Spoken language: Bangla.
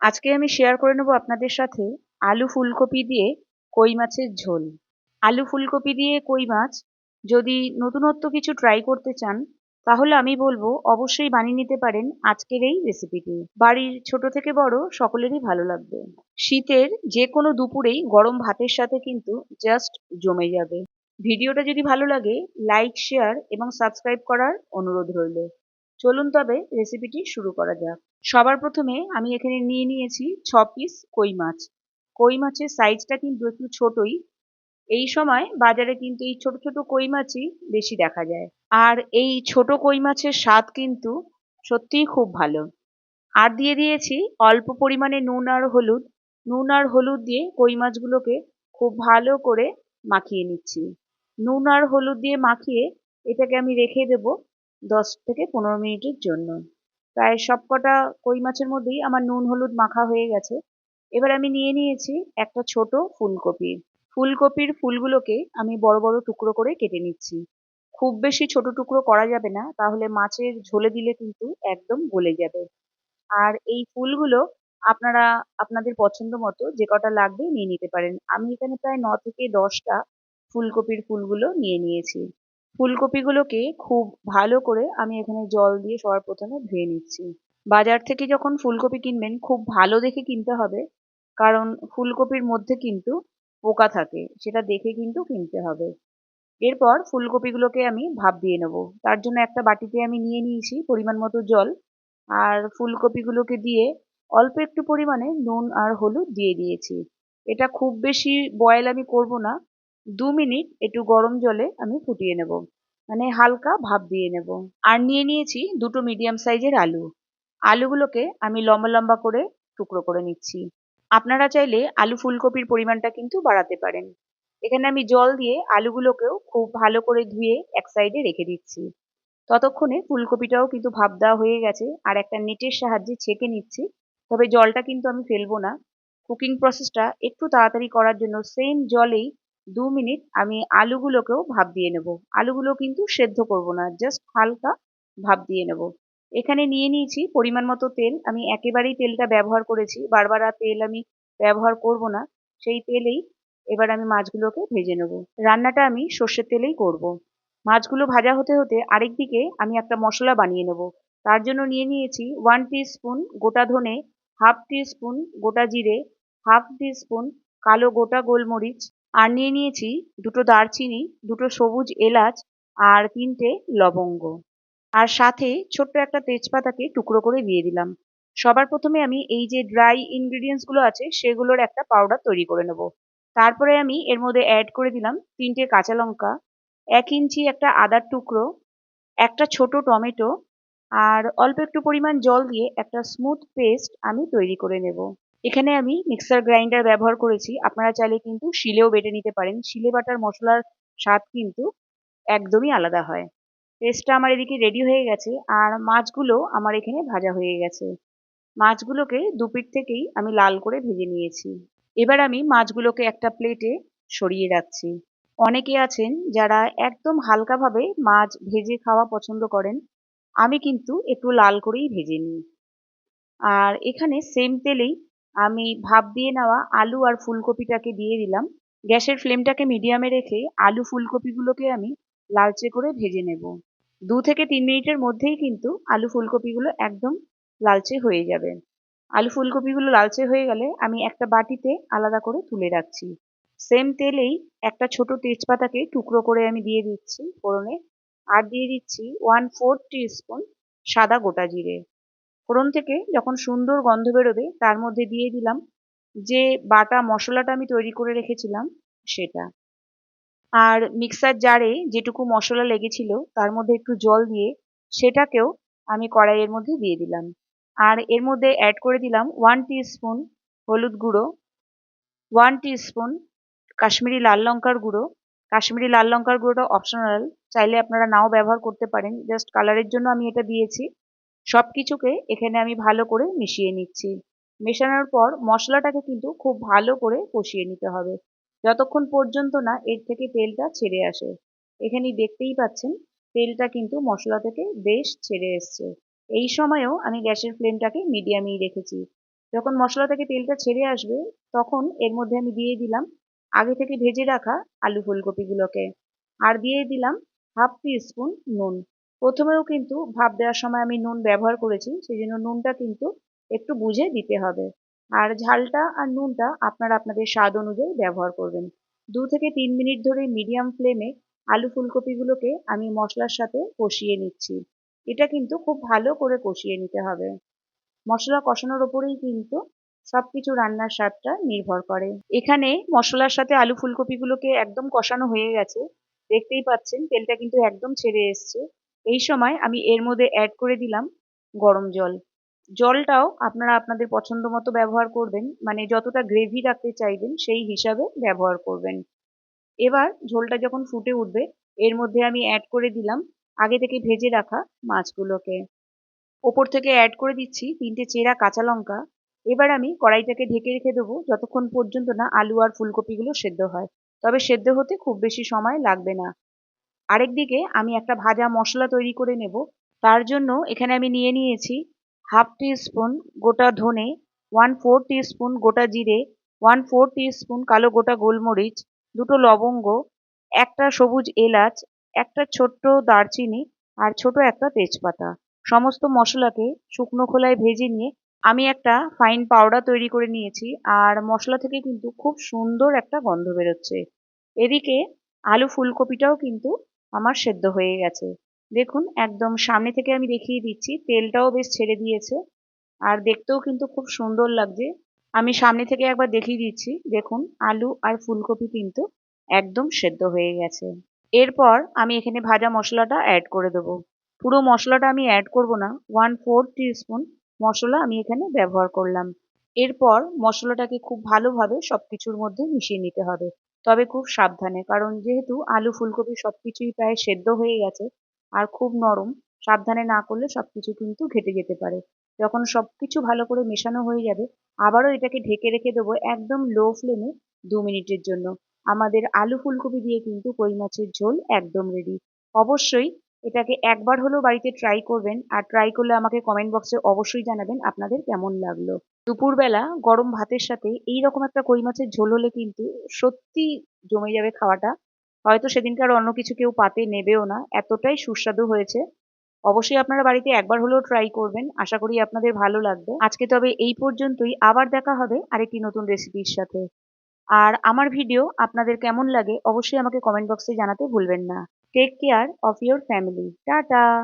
আজকে আমি শেয়ার করে নেব আপনাদের সাথে আলু ফুলকপি দিয়ে কই মাছের ঝোল। আলু ফুলকপি দিয়ে কই মাছ, যদি নতুনত্ব কিছু ট্রাই করতে চান, তাহলে আমি বলব অবশ্যই বানিয়ে নিতে পারেন আজকের এই রেসিপিটি বাড়ির ছোট থেকে বড় সকলেরই ভালো লাগবে। শীতের যে কোনো দুপুরেই গরম ভাতের সাথে কিন্তু জাস্ট জমে যাবে। ভিডিওটা যদি ভালো লাগে লাইক শেয়ার এবং সাবস্ক্রাইব করার অনুরোধ রইল। চলুন তবে রেসিপিটি শুরু করা যাক। সবার প্রথমে আমি এখানে নিয়ে নিয়েছি ছ পিস কই মাছ। কই মাছের সাইজটা কিন্তু একটু ছোটই। এই সময় বাজারে কিন্তু এই ছোট ছোট কই মাছই বেশি দেখা যায়। আর এই ছোট কই মাছের স্বাদ কিন্তু সত্যিই খুব ভালো। আর দিয়ে দিয়েছি অল্প পরিমাণে নুন আর হলুদ। নুন আর হলুদ দিয়ে কই মাছগুলোকে খুব ভালো করে মাখিয়ে নিচ্ছি। নুন আর হলুদ দিয়ে মাখিয়ে এটাকে আমি রেখে দেব দশ থেকে পনেরো মিনিটের জন্য। প্রায় সবকটা কই মাছের মধ্যেই আমার নুন, হলুদ মাখা হয়ে গেছে। এবার আমি নিয়ে নিয়েছি একটা ছোট ফুলকপি। ফুলকপির ফুলগুলোকে আমি বড় বড় টুকরো করে কেটে নিচ্ছি। খুব বেশি ছোট টুকরো করা যাবে না, তাহলে মাছের ঝোলে দিলে কিন্তু একদম গলে যাবে। আর এই ফুলগুলো আপনারা, আপনাদের পছন্দ মতো যে কটা লাগবে নিয়ে নিতে পারেন। আমি এখানে প্রায় ন থেকে দশটা ফুলকপির ফুলগুলো নিয়ে নিয়েছি। ফুলকপিগুলোকে খুব ভালো করে আমি এখানে জল দিয়ে সবার প্রথমে ধুয়ে নিচ্ছি। বাজার থেকে যখন ফুলকপি কিনবেন, খুব ভালো দেখে কিনতে হবে, কারণ ফুলকপির মধ্যে কিন্তু পোকা থাকে, সেটা দেখে কিন্তু কিনতে হবে। এরপর ফুলকপিগুলোকে আমি ভাপ দিয়ে নেব। তার জন্য একটা বাটিতে আমি নিয়ে নিয়েছি পরিমাণ মতো জল, আর ফুলকপিগুলোকে দিয়ে অল্প একটু পরিমাণে নুন আর হলুদ দিয়ে দিয়েছি। এটা খুব বেশি বয়েল আমি করব না দু মিনিট একটু গরম জলে আমি ফুটিয়ে নেব। মানে হালকা ভাপ দিয়ে নেব। আর নিয়ে নিয়েছি দুটো মিডিয়াম সাইজের আলু। আলুগুলোকে আমি লম্বা লম্বা করে টুকরো করে নিচ্ছি। আপনারা চাইলে আলু ফুলকপির পরিমাণটা কিন্তু বাড়াতে পারেন। এখানে আমি জল দিয়ে আলুগুলোকেও খুব ভালো করে ধুয়ে এক সাইডে রেখে দিচ্ছি। ততক্ষণে ফুলকপিটাও কিন্তু ভাপ দেওয়া হয়ে গেছে আর একটা নেটের সাহায্যে ছেঁকে নিচ্ছি। তবে জলটা কিন্তু আমি ফেলব না। কুকিং প্রসেসটা একটু তাড়াতাড়ি করার জন্য সেম জলেই দু মিনিট আমি আলুগুলোকেও ভাপ দিয়ে নেব। আলুগুলো কিন্তু সেদ্ধ করব না জাস্ট হালকা ভাপ দিয়ে নেব। এখানে নিয়ে নিয়েছি পরিমাণ মতো তেল। আমি একেবারেই তেলটা ব্যবহার করেছি, বারবার আর তেল আমি ব্যবহার করব না। সেই তেলেই এবার আমি মাছগুলোকে ভেজে নেব। রান্নাটা আমি সর্ষের তেলেই করব। মাছগুলো ভাজা হতে হতে আরেক দিকে আমি একটা মশলা বানিয়ে নেব। তার জন্য নিয়ে নিয়েছি ওয়ান স্পুন গোটা ধনে হাফ স্পুন গোটা জিরে হাফ স্পুন কালো গোটা গোলমরিচ আর নিয়ে নিয়েছি দুটো দারচিনি, দুটো সবুজ এলাচ আর তিনটে লবঙ্গ। আর সাথে ছোট্ট একটা তেজপাতাকে টুকরো করে দিয়ে দিলাম। সবার প্রথমে আমি এই যে ড্রাই ইনগ্রিডিয়েন্টসগুলো আছে সেগুলোর একটা পাউডার তৈরি করে নেব। তারপরে আমি এর মধ্যে অ্যাড করে দিলাম তিনটে কাঁচা লঙ্কা, এক ইঞ্চি একটা আদার টুকরো, একটা ছোট টমেটো আর অল্প একটু পরিমাণ জল দিয়ে একটা স্মুথ পেস্ট আমি তৈরি করে নেব। এখানে আমি মিক্সার গ্রাইন্ডার ব্যবহার করেছি। আপনারা চাইলে কিন্তু শিলেও বেটে নিতে পারেন। শিলে বাটার মশলার স্বাদ কিন্তু একদমই আলাদা হয়। পেস্টটা আমার এদিকে রেডি হয়ে গেছে। আর মাছগুলো আমার এখানে ভাজা হয়ে গেছে। মাছগুলোকে দুপিট থেকেই আমি লাল করে ভেজে নিয়েছি। এবার আমি মাছগুলোকে একটা প্লেটে সরিয়ে রাখছি। অনেকে আছেন যারা একদম হালকাভাবে মাছ ভেজে খাওয়া পছন্দ করেন। আমি কিন্তু একটু লাল করেই ভেজে নিই। আর এখানে সেম তেলেই আমি ভাপ দিয়ে নেওয়া আলু আর ফুলকপিটাকে দিয়ে দিলাম। গ্যাসের ফ্লেমটাকে মিডিয়ামে রেখে আলু ফুলকপিগুলোকে আমি লালচে করে ভেজে নেব। দু থেকে তিন মিনিটের মধ্যেই কিন্তু আলু ফুলকপিগুলো একদম লালচে হয়ে যাবে। আলু ফুলকপিগুলো লালচে হয়ে গেলে আমি একটা বাটিতে আলাদা করে তুলে রাখছি। সেম তেলেই একটা ছোট তেজপাতাকে টুকরো করে আমি দিয়ে দিচ্ছি ফোড়নে। আর দিয়ে দিচ্ছি ওয়ান ফোর স্পুন সাদা গোটা জিরে। ফোড়ন থেকে যখন সুন্দর গন্ধ বেরোবে, তার মধ্যে দিয়ে দিলাম যে বাটা মশলাটা আমি তৈরি করে রেখেছিলাম, সেটা। আর মিক্সার জারে যেটুকু মশলা লেগেছিল, তার মধ্যে একটু জল দিয়ে সেটাকেও আমি কড়াইয়ের মধ্যে দিয়ে দিলাম। আর এর মধ্যে অ্যাড করে দিলাম ওয়ান স্পুন হলুদ গুঁড়ো ওয়ান স্পুন কাশ্মীরি লাল লঙ্কার গুঁড়ো। কাশ্মীরি লাল লঙ্কার গুঁড়োটা অপশনাল চাইলে আপনারা নাও ব্যবহার করতে পারেন। জাস্ট কালারের জন্য আমি এটা দিয়েছি। সব কিছুকে এখানে আমি ভালো করে মিশিয়ে নিচ্ছি। মেশানোর পর মশলাটাকে কিন্তু খুব ভালো করে কষিয়ে নিতে হবে। যতক্ষণ পর্যন্ত না এর থেকে তেলটা ছেড়ে আসে। এখানে দেখতেই পাচ্ছেন, তেলটা কিন্তু মশলা থেকে বেশ ছেড়ে এসছে। এই সময়েও আমি গ্যাসের ফ্লেমটাকে মিডিয়ামেই রেখেছি। যখন মশলা থেকে তেলটা ছেড়ে আসবে, তখন এর মধ্যে আমি দিয়ে দিলাম আগে থেকে ভেজে রাখা আলু ফুলকপিগুলোকে। আর দিয়ে দিলাম হাফ টি স্পুন নুন। প্রথমেও কিন্তু ভাপ দেওয়ার সময় আমি নুন ব্যবহার করেছি সেই জন্য নুনটা কিন্তু একটু বুঝে দিতে হবে। আর ঝালটা আর নুনটা আপনারা আপনাদের স্বাদ অনুযায়ী ব্যবহার করবেন। দু থেকে তিন মিনিট ধরে মিডিয়াম ফ্লেমে আলু ফুলকপিগুলোকে আমি মশলার সাথে কষিয়ে নিচ্ছি। এটা কিন্তু খুব ভালো করে কষিয়ে নিতে হবে। মশলা কষানোর ওপরেই কিন্তু সবকিছু রান্নার স্বাদটা নির্ভর করে। এখানে মশলার সাথে আলু ফুলকপিগুলোকে একদম কষানো হয়ে গেছে। দেখতেই পাচ্ছেন তেলটা কিন্তু একদম ছেড়ে এসছে। এই সময় আমি এর মধ্যে অ্যাড করে দিলাম গরম জল। জলটাও আপনারা আপনাদের পছন্দ মতো ব্যবহার করবেন মানে যতটা গ্রেভি রাখতে চাইবেন সেই হিসাবে ব্যবহার করবেন। এবার ঝোলটা যখন ফুটে উঠবে, এর মধ্যে আমি অ্যাড করে দিলাম আগে থেকে ভেজে রাখা মাছগুলোকে। ওপর থেকে অ্যাড করে দিচ্ছি তিনটে চেরা কাঁচা লঙ্কা। এবার আমি কড়াইটাকে ঢেকে রেখে দেবো যতক্ষণ পর্যন্ত না আলু আর ফুলকপিগুলো সেদ্ধ হয়। তবে সেদ্ধ হতে খুব বেশি সময় লাগবে না। আরেকদিকে আমি একটা ভাজা মশলা তৈরি করে নেব। তার জন্য এখানে আমি নিয়ে নিয়েছি হাফ স্পুন গোটা ধনে, ওয়ান ফোর স্পুন গোটা জিরে, ওয়ান ফোর স্পুন কালো গোটা গোলমরিচ, দুটো লবঙ্গ, একটা সবুজ এলাচ, একটা ছোট্ট দারচিনি আর ছোট একটা তেজপাতা। সমস্ত মশলাকে শুকনো খোলায় ভেজে নিয়ে আমি একটা ফাইন পাউডার তৈরি করে নিয়েছি আর মশলা থেকে কিন্তু খুব সুন্দর একটা গন্ধ বেরোচ্ছে। এদিকে আলু ফুলকপিটাও কিন্তু আমার সেদ্ধ হয়ে গেছে। দেখুন, একদম সামনে থেকে আমি দেখিয়ে দিচ্ছি, তেলটাও বেশ ছেড়ে দিয়েছে। আর দেখতেও কিন্তু খুব সুন্দর লাগছে। আমি সামনে থেকে একবার দেখিয়ে দিচ্ছি, দেখুন, আলু আর ফুলকপি কিন্তু একদম সেদ্ধ হয়ে গেছে। এরপর আমি এখানে ভাজা মশলাটা অ্যাড করে দেবো। পুরো মশলাটা আমি অ্যাড করব না ওয়ান ফোর স্পুন মশলা আমি এখানে ব্যবহার করলাম। এরপর মশলাটাকে খুব ভালোভাবে সব কিছুর মধ্যে মিশিয়ে নিতে হবে। তবে খুব সাবধানে, কারণ যেহেতু আলু, ফুলকপি সব কিছুই প্রায় সেদ্ধ হয়ে গেছে আর খুব নরম, সাবধানে না করলে সব কিছু কিন্তু ঘেটে যেতে পারে। যখন সব কিছু ভালো করে মেশানো হয়ে যাবে, আবারও এটাকে ঢেকে রেখে দেবো একদম লো ফ্লেমে দু মিনিটের জন্য। আমাদের আলু, ফুলকপি দিয়ে কিন্তু কই মাছের ঝোল একদম রেডি অবশ্যই এটাকে একবার হলেও বাড়িতে ট্রাই করবেন আর ট্রাই করলে আমাকে কমেন্ট বক্সে অবশ্যই জানাবেন আপনাদের কেমন লাগল। দুপুরবেলা গরম ভাতের সাথে এই রকম একটা কই মাছের ঝোল হলে কিন্তু সত্যি জমে যাবে খাওয়াটা। হয়তো সেদিনকার অন্য কিছু কেউ পাতে নেবেও না, এতটাই সুস্বাদু হয়েছে। অবশ্যই আপনারা বাড়িতে একবার হলেও ট্রাই করবেন, আশা করি আপনাদের ভালো লাগবে। আজকে তবে এই পর্যন্তই, আবার দেখা হবে আরেকটি নতুন রেসিপির সাথে। আর আমার ভিডিও আপনাদের কেমন লাগে অবশ্যই আমাকে কমেন্ট বক্সে জানাতে ভুলবেন না। Take care of your family. Tata.